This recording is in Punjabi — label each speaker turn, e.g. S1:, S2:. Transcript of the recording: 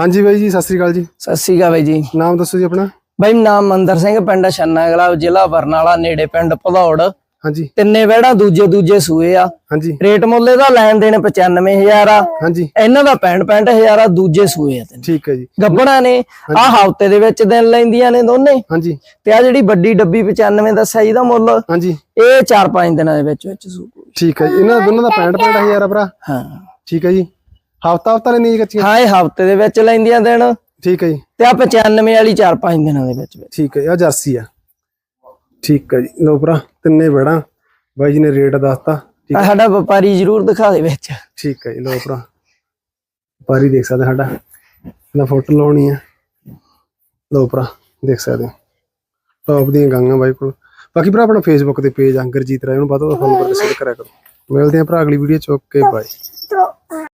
S1: ਹਾਂਜੀ ਬਾਈ ਜੀ ਸਤਿ ਸ੍ਰੀ ਅਕਾਲ ਜੀ।
S2: ਸਤਿ ਸ਼੍ਰੀ ਅਕਾਲ ਬਾਈ ਜੀ।
S1: ਨਾਮ ਦੱਸੋ ਜੀ ਆਪਣਾ।
S2: ਬਾਈ ਨਾਮ ਮੰਦਰ ਸਿੰਘ ਪਿੰਡ ਛੰਨਾਗਲਾ ਜ਼ਿਲ੍ਹਾ ਬਰਨਾਲਾ ਨੇੜੇ ਪਿੰਡ ਭਦੌੜ।
S1: ਹਾਂਜੀ।
S2: ਤਿੰਨੇ ਵਿਹੜਾ ਦੂਜੇ ਦੂਜੇ ਸੂਏ ਆ।
S1: ਹਾਂਜੀ।
S2: ਰੇਟ ਮੁੱਲੇ ਦਾ ਲੈਣ ਦੇਣ 95000 ਆ।
S1: ਹਾਂਜੀ।
S2: ਇਹਨਾਂ ਦਾ 65 65000 ਆ ਦੂਜੇ ਸੂਏ ਆ ਤਿੰਨੇ।
S1: ਠੀਕ ਹੈ ਜੀ।
S2: ਗੱਬਣਾ ਨੇ ਆ ਹਫ਼ਤੇ ਦੇ ਵਿੱਚ ਦਿਨ ਲੈਂਦੀਆਂ ਨੇ ਦੋਨੇ।
S1: ਹਾਂਜੀ।
S2: ਤੇ ਆ ਜਿਹੜੀ ਵੱਡੀ ਡੱਬੀ 95 ਦੱਸਿਆ ਜਿਹਦਾ ਮੁੱਲ
S1: ਹਾਂਜੀ।
S2: ਇਹ 4-5 ਦਿਨਾਂ ਦੇ ਵਿੱਚ ਵਿੱਚ ਸੂ
S1: ਠੀਕ ਹੈ ਜੀ। ਇਹਨਾਂ ਦੋਨਾਂ ਦਾ 65 65000 ਆ ਭਰਾ।
S2: ਹਾਂ।
S1: ਠੀਕ ਹੈ ਜੀ। ਹਫਤਾ ਹਫਤਾ ਲੈਣੀ ਜੀ ਕੱਚੀਆਂ?
S2: ਹਾਂ ਇਹ ਹਫ਼ਤੇ ਦੇ ਵਿੱਚ ਲੈਂਦੀਆਂ ਦਿਨ
S1: ਠੀਕ ਹੈ ਜੀ।
S2: ਤੇ ਆ 95 ਵਾਲੀ 4-5 ਦਿਨਾਂ ਦੇ ਵਿੱਚ ਵਿੱਚ।
S1: ਠੀਕ ਹੈ ਆ ਜਰਸੀ ਆ। ਠੀਕ ਹੈ ਜੀ ਲੋ ਭਰਾ ਤਿੰਨੇ ਬੜਾ ਬਾਈ ਜੀ ਨੇ ਰੇਟ ਦੱਸਤਾ ਠੀਕ
S2: ਆ ਸਾਡਾ ਵਪਾਰੀ ਜ਼ਰੂਰ ਦਿਖਾ ਦੇ ਵਿੱਚ।
S1: ਠੀਕ ਹੈ ਜੀ ਲੋ ਭਰਾ। ਪਾਰੀ ਦੇਖ ਸਕਦੇ ਸਾਡਾ। ਇਹਦਾ ਫੋਟੋ ਲਾਉਣੀ ਆ। ਲੋ ਭਰਾ ਦੇਖ ਸਕਦੇ ਹੋ। ਟੌਪ ਦੀਆਂ ਗਾਂਗਾ ਬਾਈ ਕੋਲ। ਬਾਕੀ ਭਰਾ ਆਪਣਾ ਫੇਸਬੁੱਕ ਤੇ ਪੇਜ ਅੰਗਰਜੀਤ ਰਾਏ ਨੂੰ ਵੱਧ ਤੋਂ ਵੱਧ ਫੋਲੋ ਕਰਕੇ ਸ਼ੇਅਰ ਕਰਿਆ ਕਰੋ। ਮਿਲਦੇ ਆ ਭਰਾ ਅਗਲੀ ਵੀਡੀਓ ਚ। Okay bye